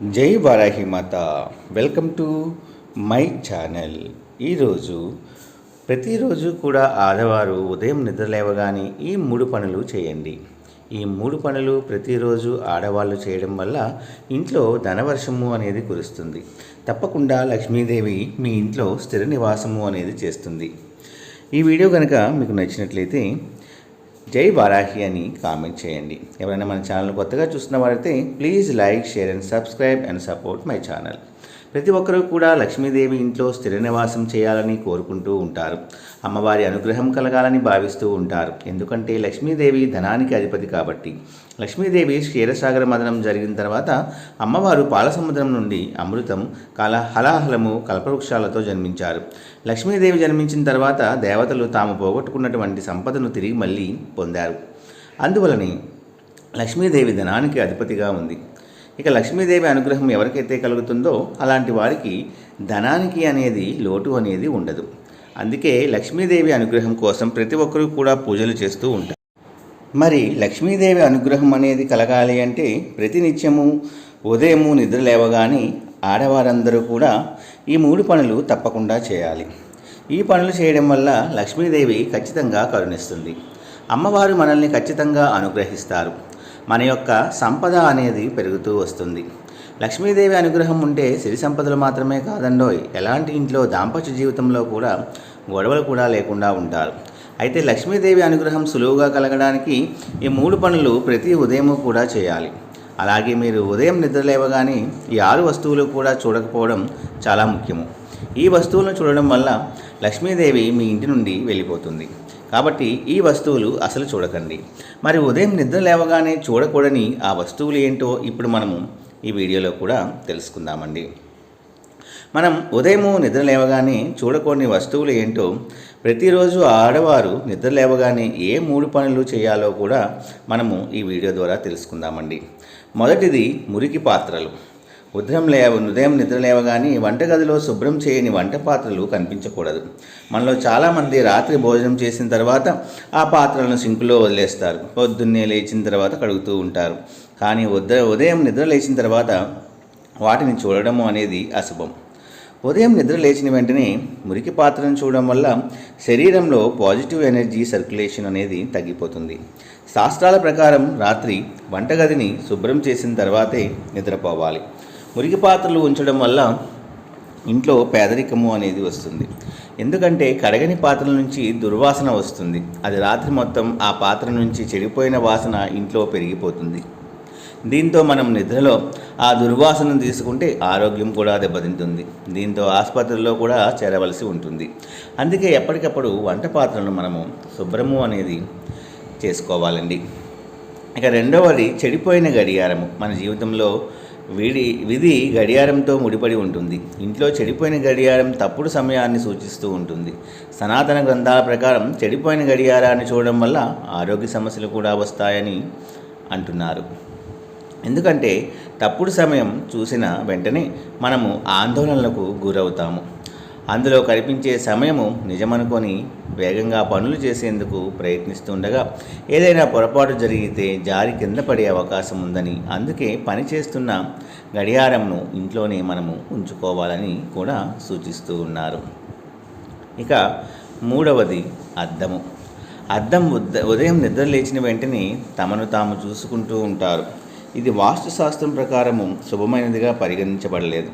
జై వారాహి మాత. Welcome to my channel. ఈరోజు ప్రతిరోజు కూడా ఆడవారు ఉదయం నిద్రలేవగానే ఈ మూడు పనులు చేయండి. ఈ మూడు పనులు ప్రతిరోజు ఆడవాళ్ళు చేయడం వల్ల ఇంట్లో ధనవర్షము అనేది కురుస్తుంది. తప్పకుండా లక్ష్మీదేవి మీ ఇంట్లో స్థిర నివాసము అనేది చేస్తుంది. ఈ వీడియో కనుక మీకు నచ్చినట్లయితే జై వారాహి అని కామెంట్ చేయండి. ఎవరైనా మన ఛానల్ కొత్తగా చూస్తున్న వారైతే please like share and subscribe and support my channel ప్రతి ఒక్కరూ కూడా లక్ష్మీదేవి ఇంట్లో స్థిర నివాసం చేయాలని కోరుకుంటూ ఉంటారు. అమ్మవారి అనుగ్రహం కలగాలని భావిస్తూ ఉంటారు. ఎందుకంటే లక్ష్మీదేవి ధనానికి అధిపతి కాబట్టి. లక్ష్మీదేవి క్షీరసాగర మదనం జరిగిన తర్వాత అమ్మవారు పాలసముద్రం నుండి అమృతం కల హలాహలము కల్పవృక్షాలతో జన్మించారు. లక్ష్మీదేవి జన్మించిన తర్వాత దేవతలు తాము పోగొట్టుకున్నటువంటి సంపదను తిరిగి మళ్ళీ పొందారు. అందువలనే లక్ష్మీదేవి ధనానికి అధిపతిగా ఉంది. ఇక లక్ష్మీదేవి అనుగ్రహం ఎవరికైతే కలుగుతుందో అలాంటి వారికి ధనానికి అనేది లోటు అనేది ఉండదు. అందుకే లక్ష్మీదేవి అనుగ్రహం కోసం ప్రతి ఒక్కరూ కూడా పూజలు చేస్తూ ఉంటారు. మరి లక్ష్మీదేవి అనుగ్రహం అనేది కలగాలి అంటే ప్రతినిత్యము ఉదయము నిద్ర లేవగానే ఆడవారందరూ కూడా ఈ మూడు పనులు తప్పకుండా చేయాలి. ఈ పనులు చేయడం వల్ల లక్ష్మీదేవి ఖచ్చితంగా కరుణిస్తుంది. అమ్మవారు మనల్ని ఖచ్చితంగా అనుగ్రహిస్తారు. మన యొక్క సంపద అనేది పెరుగుతూ వస్తుంది. లక్ష్మీదేవి అనుగ్రహం ఉంటే సిరి సంపదలు మాత్రమే కాదండోయ్. ఎలాంటి ఇంట్లో దాంపత్య జీవితంలో కూడా గొడవలు కూడా లేకుండా ఉంటారు. అయితే లక్ష్మీదేవి అనుగ్రహం సులువుగా కలగడానికి ఈ మూడు పనులు ప్రతి ఉదయము కూడా చేయాలి. అలాగే మీరు ఉదయం నిద్రలేవగానే ఈ ఆరు వస్తువులు కూడా చూడకపోవడం చాలా ముఖ్యము. ఈ వస్తువులను చూడడం వల్ల లక్ష్మీదేవి మీ ఇంటి నుండి వెళ్ళిపోతుంది. కాబట్టి ఈ వస్తువులు అసలు చూడకండి. మరి ఉదయం నిద్ర లేవగానే చూడకూడని ఆ వస్తువులు ఏంటో ఇప్పుడు మనము ఈ వీడియోలో కూడా తెలుసుకుందామండి. మనం ఉదయము నిద్ర లేవగానే చూడకూడని వస్తువులు ఏంటో ప్రతిరోజు ఆడవారు నిద్ర లేవగానే ఏ మూడు పనులు చేయాలో కూడా మనము ఈ వీడియో ద్వారా తెలుసుకుందామండి. మొదటిది మురికి పాత్రలు. ఉదయం లే ఉదయం నిద్ర లేవగానే వంటగదిలో శుభ్రం చేయని వంట పాత్రలు కనిపించకూడదు. మనలో చాలామంది రాత్రి భోజనం చేసిన తర్వాత ఆ పాత్రలను సింకులో వదిలేస్తారు. పొద్దున్నే లేచిన తర్వాత కడుగుతూ ఉంటారు. కానీ ఉద ఉదయం నిద్ర లేచిన తర్వాత వాటిని చూడడము అనేది అశుభం. ఉదయం నిద్ర లేచిన వెంటనే మురికి పాత్రను చూడడం వల్ల శరీరంలో పాజిటివ్ ఎనర్జీ సర్క్యులేషన్ అనేది తగ్గిపోతుంది. శాస్త్రాల ప్రకారం రాత్రి వంటగదిని శుభ్రం చేసిన తర్వాతే నిద్రపోవాలి. మురికి పాత్రలు ఉంచడం వల్ల ఇంట్లో పేదరికము అనేది వస్తుంది. ఎందుకంటే కడగని పాత్రల నుంచి దుర్వాసన వస్తుంది. అది రాత్రి మొత్తం ఆ పాత్ర నుంచి చెడిపోయిన వాసన ఇంట్లో పెరిగిపోతుంది. దీంతో మనం నిద్రలో ఆ దుర్వాసనను తీసుకుంటే ఆరోగ్యం కూడా దెబ్బతింటుంది. దీంతో ఆసుపత్రిలో కూడా చేరవలసి ఉంటుంది. అందుకే ఎప్పటికప్పుడు వంట పాత్రలను మనము శుభ్రము అనేది చేసుకోవాలండి. ఇక రెండవది చెడిపోయిన గడియారము. మన జీవితంలో విడి విధి గడియారంతో ముడిపడి ఉంటుంది. ఇంట్లో చెడిపోయిన గడియారం తప్పుడు సమయాన్ని సూచిస్తూ ఉంటుంది. సనాతన గ్రంథాల ప్రకారం చెడిపోయిన గడియారాన్ని చూడడం వల్ల ఆరోగ్య సమస్యలు కూడా వస్తాయని అంటున్నారు. ఎందుకంటే తప్పుడు సమయం చూసిన వెంటనే మనము ఆందోళనలకు గురవుతాము. అందులో కనిపించే సమయము నిజమనుకొని వేగంగా పనులు చేసేందుకు ప్రయత్నిస్తుండగా ఏదైనా పొరపాటు జరిగితే జారి కింద పడే అవకాశం ఉందని అందుకే పని చేస్తున్న గడియారంను ఇంట్లోనే మనము ఉంచుకోవాలని కూడా సూచిస్తూ ఉన్నారు. ఇక మూడవది అద్దము. అద్దం ఉద ఉదయం నిద్ర లేచిన వెంటనే తమను తాము చూసుకుంటూ ఉంటారు. ఇది వాస్తుశాస్త్రం ప్రకారము శుభమైనదిగా పరిగణించబడలేదు.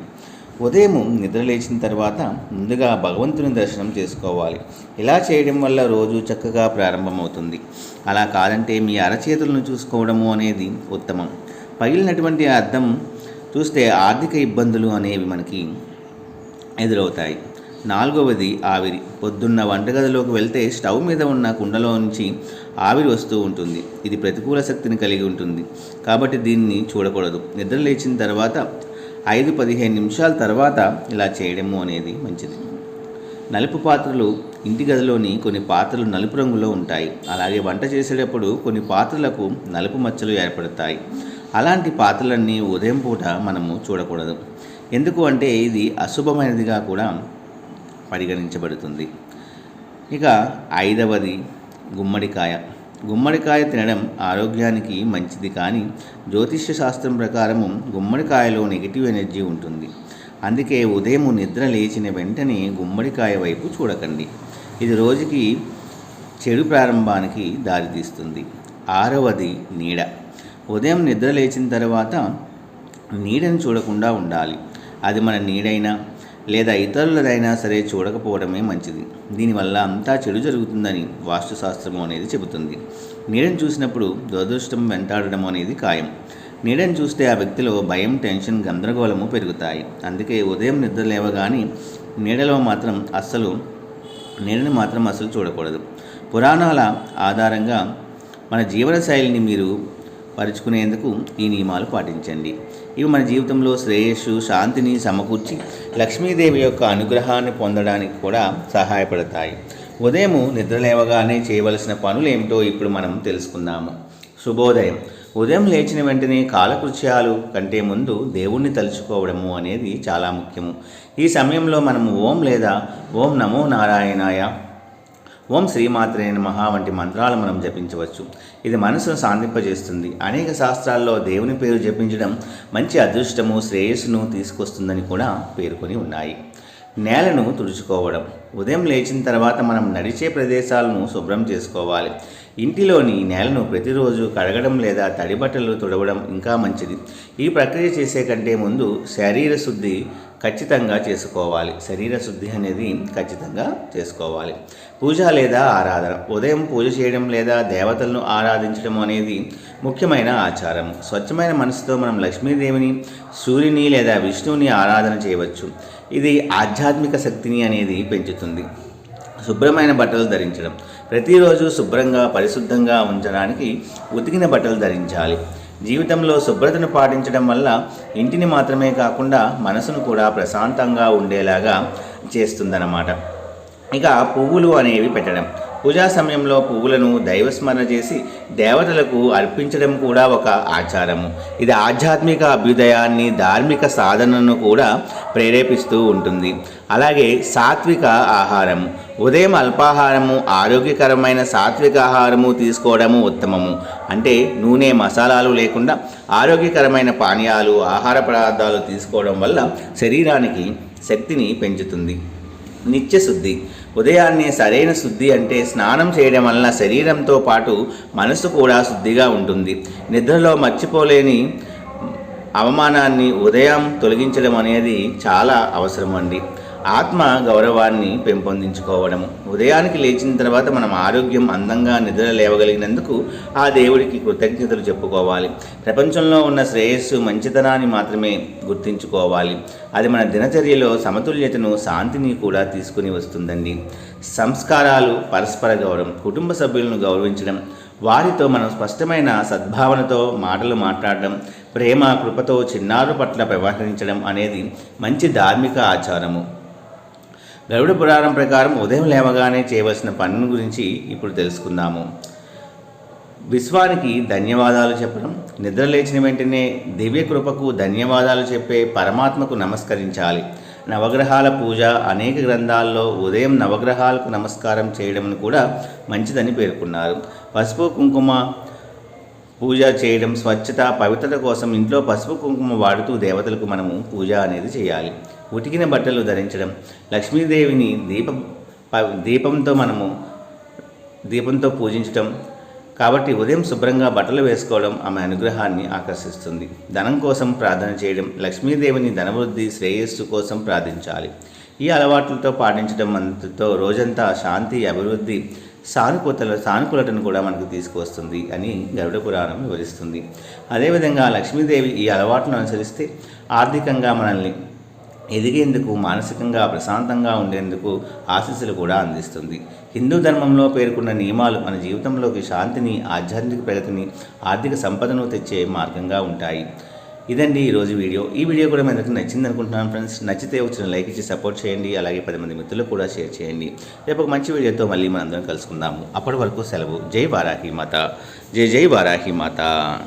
ఉదయం నిద్ర లేచిన తర్వాత ముందుగా భగవంతుని దర్శనం చేసుకోవాలి. ఇలా చేయడం వల్ల రోజు చక్కగా ప్రారంభమవుతుంది. అలా కాదంటే మీ అరచేతులను చూసుకోవడము అనేది ఉత్తమం. పగిలినటువంటి అర్థం చూస్తే ఆర్థిక ఇబ్బందులు అనేవి మనకి ఎదురవుతాయి. నాలుగవది ఆవిరి. పొద్దున్న వంటగదిలోకి వెళ్తే స్టవ్ మీద ఉన్న కుండలో నుంచి ఆవిరి వస్తూ ఉంటుంది. ఇది ప్రతికూల శక్తిని కలిగి ఉంటుంది. కాబట్టి దీన్ని చూడకూడదు. నిద్ర లేచిన తర్వాత ఐదు పదిహేను నిమిషాల తర్వాత ఇలా చేయడము అనేది మంచిది. నలుపు పాత్రలు ఇంటి గదిలోని కొన్ని పాత్రలు నలుపు రంగులో ఉంటాయి. అలాగే వంట చేసేటప్పుడు కొన్ని పాత్రలకు నలుపు మచ్చలు ఏర్పడతాయి. అలాంటి పాత్రలన్నీ ఉదయం పూట మనము చూడకూడదు. ఎందుకు అంటే ఇది అశుభమైనదిగా కూడా పరిగణించబడుతుంది. ఇక ఐదవది గుమ్మడికాయ. గుమ్మడికాయ తినడం ఆరోగ్యానికి మంచిది కానీ జ్యోతిష్య శాస్త్రం ప్రకారము గుమ్మడికాయలో నెగిటివ్ ఎనర్జీ ఉంటుంది. అందుకే ఉదయం నిద్ర లేచిన వెంటనే గుమ్మడికాయ వైపు చూడకండి. ఇది రోజుకి చెడు ప్రారంభానికి దారితీస్తుంది. ఆరవది నీడ. ఉదయం నిద్ర లేచిన తర్వాత నీడను చూడకుండా ఉండాలి. అది మన నీడైనా లేదా ఇతరులదైనా సరే చూడకపోవడమే మంచిది. దీనివల్ల అంతా చెడు జరుగుతుందని వాస్తుశాస్త్రం అనేది చెబుతుంది. నీడను చూసినప్పుడు దురదృష్టం వెంటాడడం అనేది ఖాయం. నీడను చూస్తే ఆ వ్యక్తిలో భయం టెన్షన్ గందరగోళము పెరుగుతాయి. అందుకే ఉదయం నిద్ర లేవగాని నీడలో మాత్రం అస్సలు నీడని మాత్రం అస్సలు చూడకూడదు. పురాణాల ఆధారంగా మన జీవన శైలిని మీరు పరుచుకునేందుకు ఈ నియమాలు పాటించండి. ఇవి మన జీవితంలో శ్రేయస్సు శాంతిని సమకూర్చి లక్ష్మీదేవి యొక్క అనుగ్రహాన్ని పొందడానికి కూడా సహాయపడతాయి. ఉదయం నిద్ర లేవగానే చేయవలసిన పనులు ఏమిటో ఇప్పుడు మనం తెలుసుకుందాము. శుభోదయం. ఉదయం లేచిన వెంటనే కాలకృత్యాలు కంటే ముందు దేవుణ్ణి తలుచుకోవడము అనేది చాలా ముఖ్యము. ఈ సమయంలో మనము ఓం లేదా ఓం నమో నారాయణాయ ఓం శ్రీమాత్రే నమః వంటి మంత్రాలు మనం జపించవచ్చు. ఇది మనసును శాంతింపజేస్తుంది. అనేక శాస్త్రాల్లో దేవుని పేరు జపించడం మంచి అదృష్టము శ్రేయస్సును తీసుకొస్తుందని కూడా పేర్కొని ఉన్నాయి. నేలను తుడుచుకోవడం. ఉదయం లేచిన తర్వాత మనం నడిచే ప్రదేశాలను శుభ్రం చేసుకోవాలి. ఇంటిలోని నేలను ప్రతిరోజు కడగడం లేదా తడి బట్టలు తుడవడం ఇంకా మంచిది. ఈ ప్రక్రియ చేసే కంటే ముందు శరీర శుద్ధి ఖచ్చితంగా చేసుకోవాలి. శరీర శుద్ధి అనేది ఖచ్చితంగా చేసుకోవాలి. పూజ లేదా ఆరాధన. ఉదయం పూజ చేయడం లేదా దేవతలను ఆరాధించడం అనేది ముఖ్యమైన ఆచారం. స్వచ్ఛమైన మనసుతో మనం లక్ష్మీదేవిని సూర్యుని లేదా విష్ణువుని ఆరాధన చేయవచ్చు. ఇది ఆధ్యాత్మిక శక్తిని అనేది పెంచుతుంది. శుభ్రమైన బట్టలు ధరించడం. ప్రతిరోజు శుభ్రంగా పరిశుద్ధంగా ఉంచడానికి ఉతికిన బట్టలు ధరించాలి. జీవితంలో శుభ్రతను పాటించడం వల్ల ఇంటిని మాత్రమే కాకుండా మనసును కూడా ప్రశాంతంగా ఉండేలాగా చేస్తుందన్నమాట. ఇక పువ్వులు అనేవి పెట్టడం. పూజా సమయంలో పువ్వులను దైవస్మరణ చేసి దేవతలకు అర్పించడం కూడా ఒక ఆచారము. ఇది ఆధ్యాత్మిక అభ్యుదయాన్ని ధార్మిక సాధనను కూడా ప్రేరేపిస్తూ ఉంటుంది. అలాగే సాత్విక ఆహారం ఉదయం అల్పాహారము ఆరోగ్యకరమైన సాత్విక ఆహారము తీసుకోవడము ఉత్తమము. అంటే నూనె మసాలాలు లేకుండా ఆరోగ్యకరమైన పానీయాలు ఆహార పదార్థాలు తీసుకోవడం వల్ల శరీరానికి శక్తిని పెంచుతుంది. నిత్యశుద్ధి ఉదయాన్నే సరైన శుద్ధి అంటే స్నానం చేయడం వలన శరీరంతో పాటు మనసు కూడా శుద్ధిగా ఉంటుంది. నిద్రలో మర్చిపోలేని అవమానాన్ని ఉదయం తొలగించడం అనేది చాలా అవసరం అండి ఆత్మ గౌరవాన్ని పెంపొందించుకోవడం ఉదయానికి లేచిన తర్వాత మనం ఆరోగ్యం అందంగా నిద్ర లేవగలిగినందుకు ఆ దేవుడికి కృతజ్ఞతలు చెప్పుకోవాలి. ప్రపంచంలో ఉన్న శ్రేయస్సు మంచితనాన్ని మాత్రమే గుర్తించుకోవాలి. అది మన దినచర్యలో సమతుల్యతను శాంతిని కూడా తీసుకుని వస్తుందండి. సంస్కారాలు పరస్పర గౌరవం కుటుంబ సభ్యులను గౌరవించడం వారితో మనం స్పష్టమైన సద్భావనతో మాటలు మాట్లాడడం ప్రేమ కృపతో చిన్నారుల పట్ల వ్యవహరించడం అనేది మంచి ధార్మిక ఆచారము. గరుడ పురాణం ప్రకారం ఉదయం లేవగానే చేయవలసిన పనుల గురించి ఇప్పుడు తెలుసుకుందాము. విశ్వానికి ధన్యవాదాలు చెప్పడం నిద్ర లేచిన వెంటనే దివ్య కృపకు ధన్యవాదాలు చెప్పే పరమాత్మకు నమస్కరించాలి. నవగ్రహాల పూజ అనేక గ్రంథాల్లో ఉదయం నవగ్రహాలకు నమస్కారం చేయడం కూడా మంచిదని పేర్కొన్నారు. పసుపు కుంకుమ పూజ చేయడం స్వచ్ఛత పవిత్రత కోసం ఇంట్లో పసుపు కుంకుమ వాడుతూ దేవతలకు మనము పూజ అనేది చేయాలి. ఉతికిన బట్టలు ధరించడం. లక్ష్మీదేవిని దీపం దీపంతో మనము దీపంతో పూజించటం. కాబట్టి ఉదయం శుభ్రంగా బట్టలు వేసుకోవడం ఆమె అనుగ్రహాన్ని ఆకర్షిస్తుంది. ధనం కోసం ప్రార్థన చేయడం లక్ష్మీదేవిని ధనవృద్ధి శ్రేయస్సు కోసం ప్రార్థించాలి. ఈ అలవాట్లతో పాటించడం అంతతో రోజంతా శాంతి అభివృద్ధి సానుకూల సానుకూలతను కూడా మనకు తీసుకువస్తుంది అని గరుడ పురాణం వివరిస్తుంది. అదేవిధంగా లక్ష్మీదేవి ఈ అలవాటును అనుసరిస్తే ఆర్థికంగా మనల్ని ఎదిగేందుకు మానసికంగా ప్రశాంతంగా ఉండేందుకు ఆశీస్సులు కూడా అందిస్తుంది. హిందూ ధర్మంలో పేర్కొన్న నియమాలు మన జీవితంలోకి శాంతిని ఆధ్యాత్మిక ప్రగతిని ఆర్థిక సంపదను తెచ్చే మార్గంగా ఉంటాయి. ఇదండి ఈరోజు వీడియో. ఈ వీడియో కూడా మీ అందరికీ నచ్చింది అనుకుంటున్నాను ఫ్రెండ్స్. నచ్చితే వచ్చిన లైక్ ఇచ్చి సపోర్ట్ చేయండి. అలాగే పది మంది మిత్రులకు కూడా షేర్ చేయండి. రేపు ఒక మంచి వీడియోతో మళ్ళీ మనం అందరం కలుసుకుందాము. అప్పటి వరకు సెలవు. జై వారాహి మాత. జై జై వారాహి మాత.